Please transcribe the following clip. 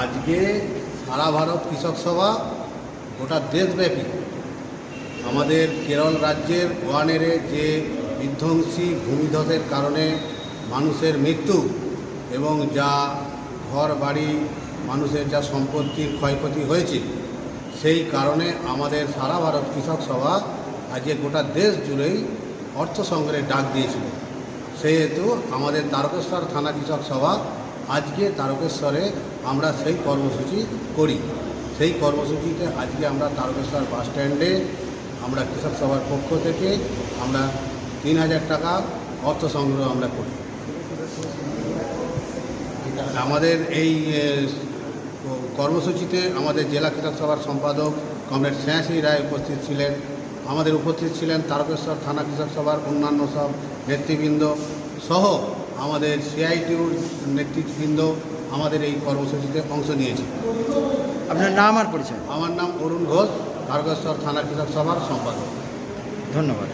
আজকে সারা ভারত কৃষক সভা গোটা দেশব্যাপী। আমাদের কেরল রাজ্যের গোয়ানেরে যে বিধ্বংসী ভূমিধসের কারণে মানুষের মৃত্যু এবং যা ঘর বাড়ি মানুষের যা সম্পত্তির ক্ষয়ক্ষতি হয়েছে, সেই কারণে আমাদের সারা ভারত কৃষক সভা আজকে গোটা দেশ জুড়েই অর্থ সংগ্রহের ডাক দিয়েছিল। সেহেতু আমাদের তারকেশ্বর থানা কৃষক সভা আজকে তারকেশ্বরে আমরা সেই কর্মসূচি করি। সেই কর্মসূচিতে আজকে আমরা তারকেশ্বর বাস স্ট্যান্ডে আমরা কৃষক সভার পক্ষ থেকে আমরা তিন হাজার টাকা অর্থ সংগ্রহ আমরা করি। আমাদের এই কর্মসূচিতে আমাদের জেলা কৃষক সভার সম্পাদক কমরেড স্নেহাসী রায় উপস্থিত ছিলেন। আমাদের উপস্থিত ছিলেন তারকেশ্বর থানা কৃষক সভার অন্যান্য সব নেতৃবৃন্দ সহ আমাদের সিআইটিউর নেতৃবৃন্দ আমাদের এই কর্মসূচিতে অংশ নিয়েছে আপনার নাম আর পরিচয়? আমার নাম অরুণ ঘোষ তারকেশ্বর থানা কৃষক সভার সম্পাদক। ধন্যবাদ।